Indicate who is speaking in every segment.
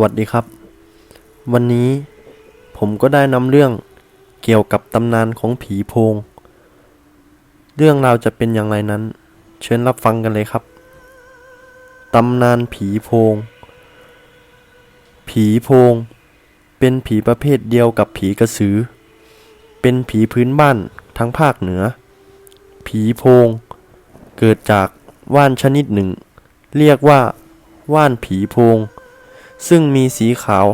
Speaker 1: วัสดีครับ วันนี้ผมก็ได้นำเรื่องเกี่ยวกับตำนานของผีโพง เรื่องราวจะเป็นอย่างไรนั้น เชิญรับฟังกันเลยครับ ตำนานผีโพง ผีโพง เป็นผีประเภทเดียวกับผีกระสือ เป็นผีพื้นบ้านทั้งภาคเหนือ ผีโพง เกิดจากว่านชนิดหนึ่ง เรียกว่าว่านผีโพง ซึ่งมีสีขาว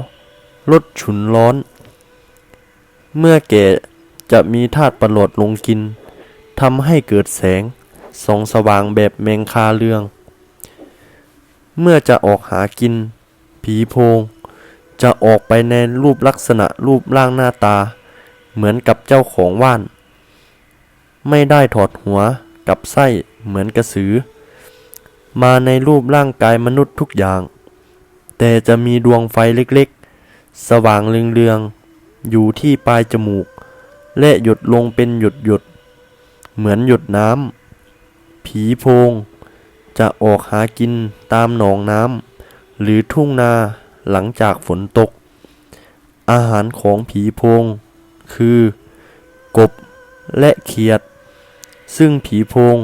Speaker 1: ลดฉุนร้อน เมื่อแก่จะมีธาตุประหลอดลงกินทำให้เกิดแสงส่องสว่างแบบแมงคาเรือง เมื่อจะออกหากิน ผีโพง จะออกไปในรูปลักษณะรูปร่างหน้าตา เหมือนกับเจ้าของว่าน ไม่ได้ถอดหัวกับไส้เหมือนกระสือ มาในรูปร่างกายมนุษย์ทุกอย่าง แต่จะมีดวงไฟเล็กๆ สว่างเรืองๆ อยู่ที่ปลายจมูก และหยดลงเป็นหยดหยดๆเหมือนหยดน้ำ ผีโพง จะออกหากินตามหนองน้ำ หรือทุ่งนาหลังจากฝนตก อาหารของผีโพง คือ กบและเขียด ซึ่งผีโพง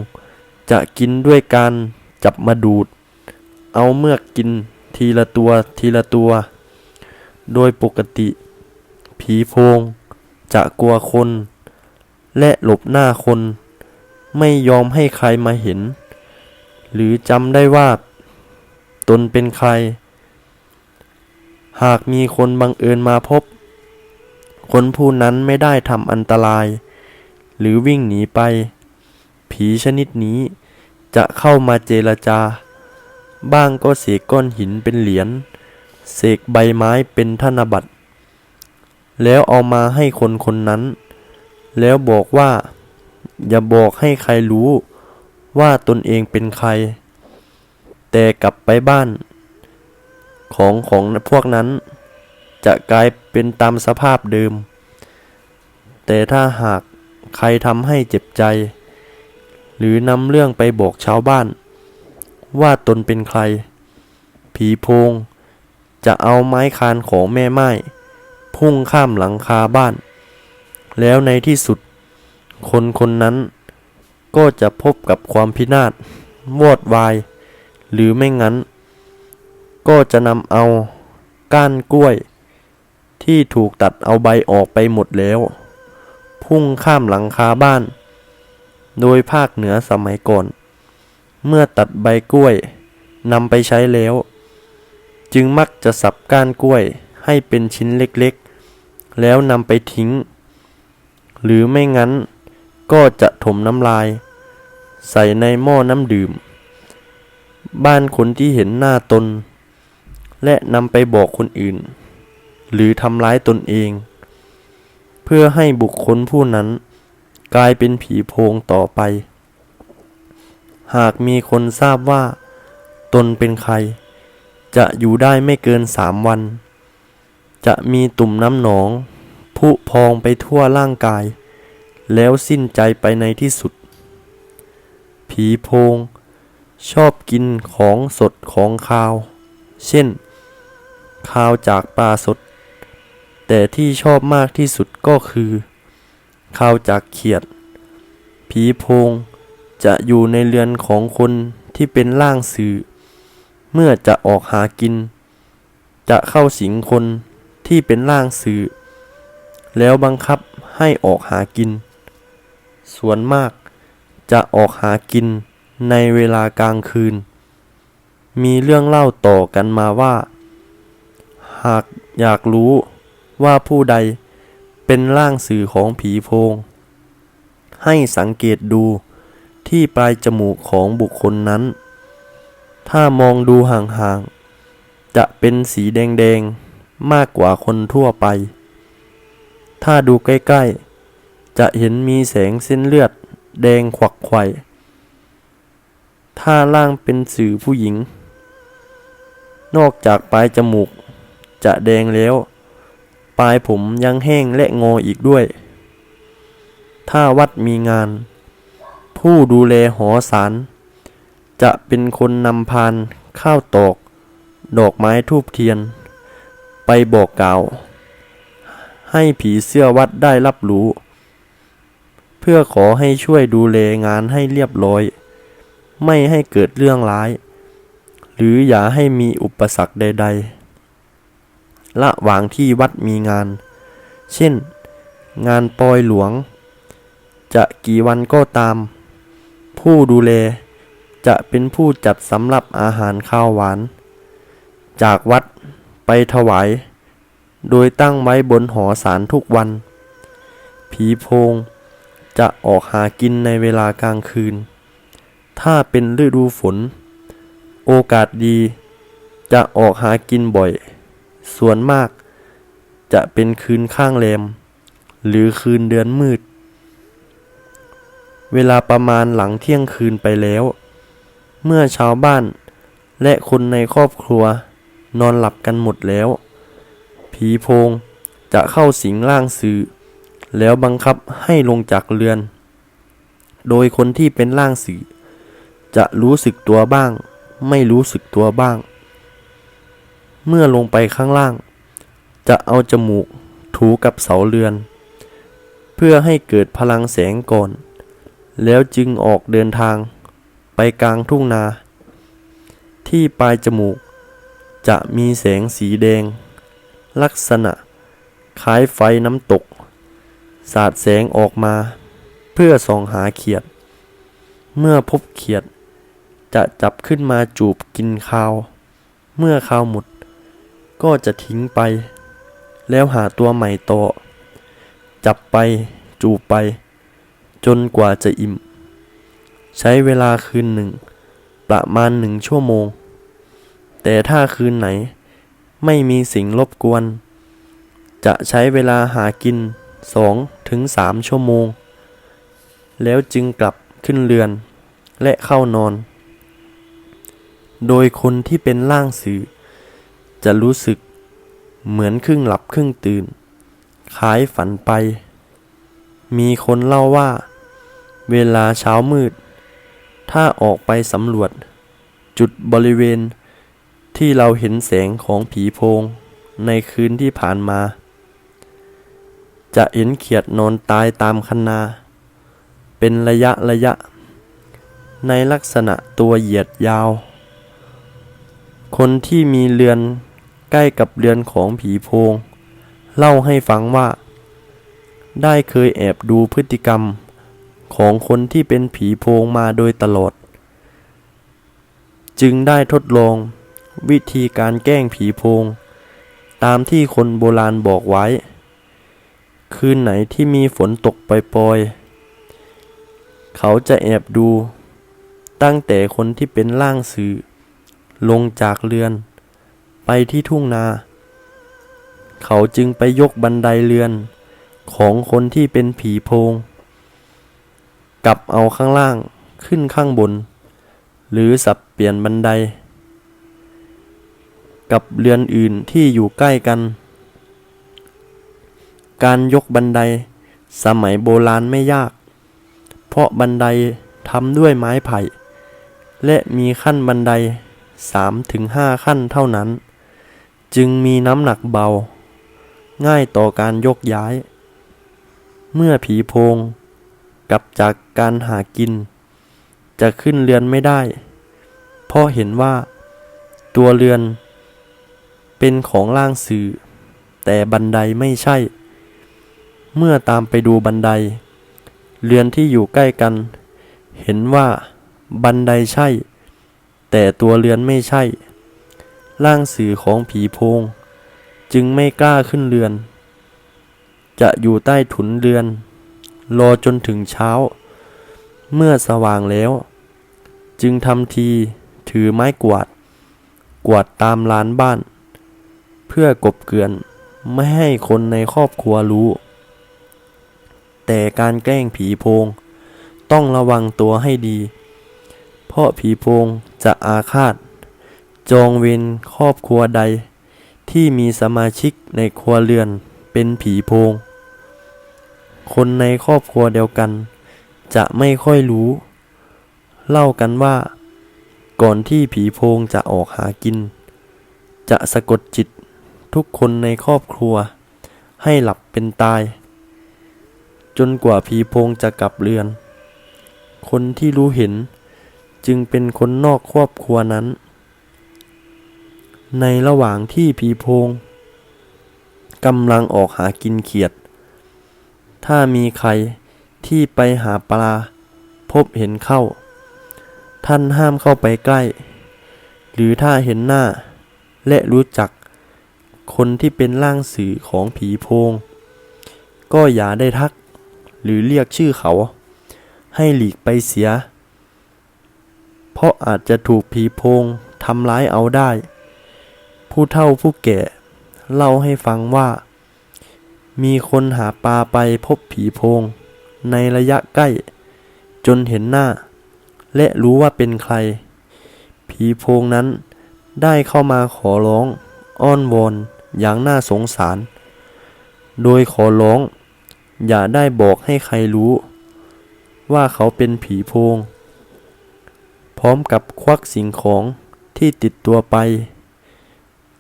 Speaker 1: จะกินด้วยการจับมาดูด เอาเมือกกิน ทีละตัวทีละตัว โดยปกติ ผีโพงจะกลัวคน และหลบหน้าคน ไม่ยอมให้ใครมาเห็น หรือจำได้ว่า ตนเป็นใคร หากมีคนบังเอิญมาพบ คนผู้นั้นไม่ได้ทำอันตราย หรือวิ่งหนีไป ผีชนิดนี้จะเข้ามาเจรจา บ้างก็เสกก้อนหินเป็นเหรียญ เสกใบไม้เป็นธนบัตร แล้วเอามาให้คนคนนั้น แล้วบอกว่า อย่าบอกให้ใครรู้ว่าตนเองเป็นใคร แต่กลับไปบ้าน ของของพวกนั้น จะกลายเป็นตามสภาพเดิม แต่ถ้าหากใครทำให้เจ็บใจ หรือนำเรื่องไปบอกชาวบ้าน ว่าตนเป็นใคร ผีโพง จะเอาไม้คานของแม่ไม้ พุ่งข้ามหลังคาบ้าน แล้วในที่สุด คนคนนั้นก็จะพบกับความพินาศวอดวาย หรือไม่งั้น ก็จะนำเอาก้านกล้วย ที่ถูกตัดเอาใบออกไปหมดแล้ว พุ่งข้ามหลังคาบ้าน โดยภาคเหนือสมัยก่อน เมื่อตัดใบกล้วยนำไปใช้แล้ว จึงมักจะสับก้านกล้วยให้เป็นชิ้นเล็กๆ แล้วนำไปทิ้ง หรือไม่งั้นก็จะถมน้ำลาย ใส่ในหม้อน้ำดื่ม บ้านคนที่เห็นหน้าตน และนำไปบอกคนอื่น หรือทำร้ายตนเอง เพื่อให้บุคคลผู้นั้นกลายเป็นผีโพงต่อไป หากมีคนทราบว่า ตนเป็นใคร จะอยู่ได้ไม่เกินสามวัน จะมีตุ่มน้ำหนองพุพองไปทั่วร่างกาย แล้วสิ้นใจไปในที่สุด ผีโพง ชอบกินของสดของคาว เช่นคาวจากปลาสด แต่ที่ชอบมากที่สุดก็คือคาวจากเขียด ผีโพง จะอยู่ในเรือนของคนที่เป็นร่างสื่อ เมื่อจะออกหากิน จะเข้าสิงคนที่เป็นร่างสื่อ แล้วบังคับให้ออกหากิน ส่วนมากจะออกหากินในเวลากลางคืน มีเรื่องเล่าต่อกันมาว่า หากอยากรู้ว่าผู้ใดเป็นร่างสื่อของผีโพง ให้สังเกตดู ที่ปลายจมูกของบุคคลนั้น ถ้ามองดูห่างๆ จะเป็นสีแดงๆ มากกว่าคนทั่วไป ถ้าดูใกล้ๆ จะเห็นมีแสงเส้นเลือดแดงขวักไขว่ถ้าร่างเป็นสื่อผู้หญิง นอกจากปลายจมูก จะแดงแล้ว ปลายผมยังแห้งและงออีกด้วย ถ้าวัดมีงาน ผู้ดูแลหอสารจะเป็นคนนำพานข้าวตอกดอกไม้ทูบเทียน ไปบอกกล่าว ให้ผีเสื้อวัดได้รับรู้ เพื่อขอให้ช่วยดูแลงานให้เรียบร้อย ไม่ให้เกิดเรื่องร้าย หรืออย่าให้มีอุปสรรคใดๆระหว่างที่วัดมีงาน เช่น งานปอยหลวง จะกี่วันก็ตาม ผู้ดูแลจะเป็นผู้จัดสำหรับอาหารข้าวหวาน จากวัดไปถวาย โดยตั้งไว้บนหอสารทุกวัน ผีโพงจะออกหากินในเวลากลางคืน ถ้าเป็นฤดูฝน โอกาสดีจะออกหากินบ่อย ส่วนมากจะเป็นคืนข้างแรม หรือคืนเดือนมืด เวลาประมาณหลังเที่ยงคืนไปแล้ว เมื่อชาวบ้าน และคนในครอบครัว นอนหลับกันหมดแล้ว ผีโพงจะเข้าสิงร่างสื่อ แล้วบังคับให้ลงจากเรือน โดยคนที่เป็นร่างสื่อ จะรู้สึกตัวบ้าง ไม่รู้สึกตัวบ้าง เมื่อลงไปข้างล่าง จะเอาจมูกถูกับเสาเรือน เพื่อให้เกิดพลังแสงก่อน แล้วจึงออกเดินทาง ไปกลางทุ่งนา ที่ปลายจมูก จะมีแสงสีแดง ลักษณะคล้ายไฟน้ำตก สาดแสงออกมา เพื่อส่องหาเขียด เมื่อพบเขียด จะจับขึ้นมาจูบกินข้าว เมื่อข้าวหมด ก็จะทิ้งไป แล้วหาตัวใหม่ต่อ จับไปจูบไป จนกว่าจะอิ่ม ใช้เวลาคืนหนึ่ง ประมาณหนึ่งชั่วโมง แต่ถ้าคืนไหนไม่มีสิ่งรบกวน จะใช้เวลาหากินสองถึงสามชั่วโมง แล้วจึงกลับขึ้นเรือนและเข้านอน โดยคนที่เป็นร่างสื่อ จะรู้สึกเหมือนครึ่งหลับครึ่งตื่นคล้ายฝันไป มีคนเล่าว่า เวลาเช้ามืด ถ้าออกไปสำรวจ จุดบริเวณ ที่เราเห็นแสงของผีโพง ในคืนที่ผ่านมา จะเห็นเขียดนอนตายตามคันนา เป็นระยะระยะ ในลักษณะตัวเหยียดยาว คนที่มีเรือนใกล้กับเรือนของผีโพง เล่าให้ฟังว่า ได้เคยแอบดูพฤติกรรม ของคนที่เป็นผีโพงมาโดยตลอด จึงได้ทดลองวิธีการแกล้งผีโพง ตามที่คนโบราณบอกไว้ คืนไหนที่มีฝนตกปล่อยๆ เขาจะแอบดู ตั้งแต่คนที่เป็นร่างสื่อ ลงจากเรือน ไปที่ทุ่งนา เขาจึงไปยกบันไดเรือนของคนที่เป็นผีโพง กลับเอาข้างล่างขึ้นข้างบน หรือสับเปลี่ยนบันได กับเรือนอื่นที่อยู่ใกล้กัน การยกบันไดสมัยโบราณไม่ยาก เพราะบันไดทำด้วยไม้ไผ่ และมีขั้นบันได3ถึง5ขั้นเท่านั้น จึงมีน้ำหนักเบา ง่ายต่อการยกย้าย เมื่อผีโพง กับจากการหากิน จะขึ้นเรือนไม่ได้ เพราะเห็นว่า ตัวเรือน เป็นของล่างสื่อ แต่บันไดไม่ใช่ เมื่อตามไปดูบันได เรือนที่อยู่ใกล้กัน เห็นว่าบันไดใช่ แต่ตัวเรือนไม่ใช่ร่างสื่อของผีโพง จึงไม่กล้าขึ้นเรือน จะอยู่ใต้ถุนเรือน รอจนถึงเช้า เมื่อสว่างแล้ว จึงทำทีถือไม้กวาด กวาดตามลานบ้าน เพื่อกบเกลื่อนไม่ให้คนในครอบครัวรู้ แต่การแกล้งผีโพง ต้องระวังตัวให้ดี เพราะผีโพงจะอาฆาต จองเวรครอบครัวใด ที่มีสมาชิกในครัวเรือนเป็นผีโพง คนในครอบครัวเดียวกัน จะไม่ค่อยรู้ เล่ากันว่า ก่อนที่ผีโพงจะออกหากิน จะสะกดจิตทุกคนในครอบครัว ให้หลับเป็นตาย จนกว่าผีโพงจะกลับเรือน คนที่รู้เห็นจึงเป็นคนนอกครอบครัวนั้น ในระหว่างที่ผีโพงกำลังออกหากินเขียด ถ้ามีใครที่ไปหาปลา พบเห็นเข้า ท่านห้ามเข้าไปใกล้ หรือถ้าเห็นหน้า และรู้จัก คนที่เป็นร่างสื่อของผีโพง ก็อย่าได้ทัก หรือเรียกชื่อเขา ให้หลีกไปเสีย เพราะอาจจะถูกผีโพงทำร้ายเอาได้ ผู้เฒ่าผู้แก่ เล่าให้ฟังว่า มีคนหาปลาไปพบผีโพง ในระยะใกล้ จนเห็นหน้า และรู้ว่าเป็นใคร ผีโพงนั้นได้เข้ามาขอร้อง อ้อนวอนอย่างน่าสงสาร โดยขอร้อง อย่าได้บอกให้ใครรู้ ว่าเขาเป็นผีโพง พร้อมกับควักสิ่งของที่ติดตัวไป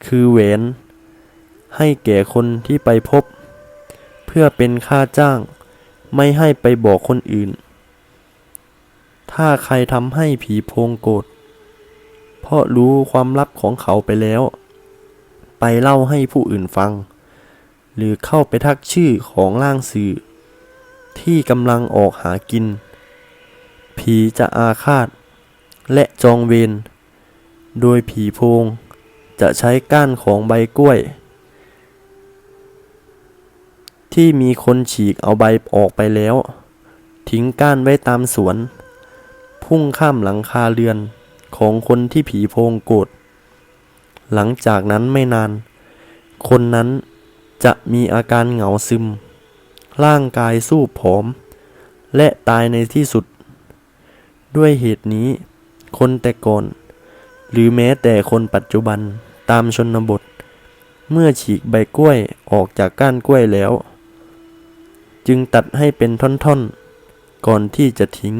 Speaker 1: คือแหวน ให้แก่คนที่ไปพบ พื่อเป็นค่าจ้าง ไม่ให้ไปบอกคนอื่น ถ้าใครทำให้ผีโพงโกรธเพราะรู้ความลับของเขาไปแล้ว ไปเล่าให้ผู้อื่นฟัง หรือเข้าไปทักชื่อของร่างสื่อ ที่กำลังออกหากิน ผีจะอาฆาต และจองเวรโดยผีโพงจะใช้ก้านของใบกล้วย ที่มีคนฉีกเอาใบออกไปแล้ว ทิ้งก้านไว้ตามสวน พุ่งข้ามหลังคาเรือนของคนที่ผีโพงโกรธหลังจากนั้นไม่นาน คนนั้นจะมีอาการเหงาซึม ร่างกายสู้ผอม และตายในที่สุด ด้วยเหตุนี้ คนแต่ก่อน หรือแม้แต่คนปัจจุบันตามชนบท เมื่อฉีกใบกล้วยออกจากก้านกล้วยแล้ว จึงตัดให้เป็นท่อนๆ ก่อนที่จะทิ้ง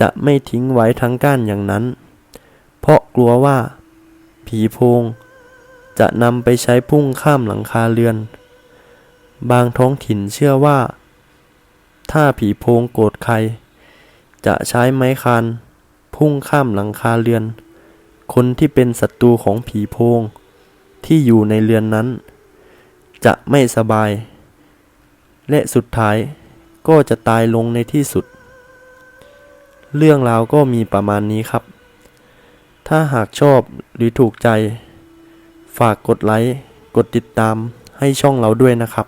Speaker 1: จะไม่ทิ้งไว้ทั้งก้านอย่างนั้น เพราะกลัวว่า ผีโพง จะนำไปใช้พุ่งข้ามหลังคาเรือน บางท้องถิ่นเชื่อว่า ถ้าผีโพงโกรธใคร จะใช้ไม้คานพุ่งข้ามหลังคาเรือน คนที่เป็นศัตรูของผีโพง ที่อยู่ในเรือนนั้น จะไม่สบาย และสุดท้ายก็จะตายลงในที่สุด เรื่องราวก็มีประมาณนี้ครับ ถ้าหากชอบหรือถูกใจ ฝากกดไลค์ กดติดตามให้ช่องเราด้วยนะครับ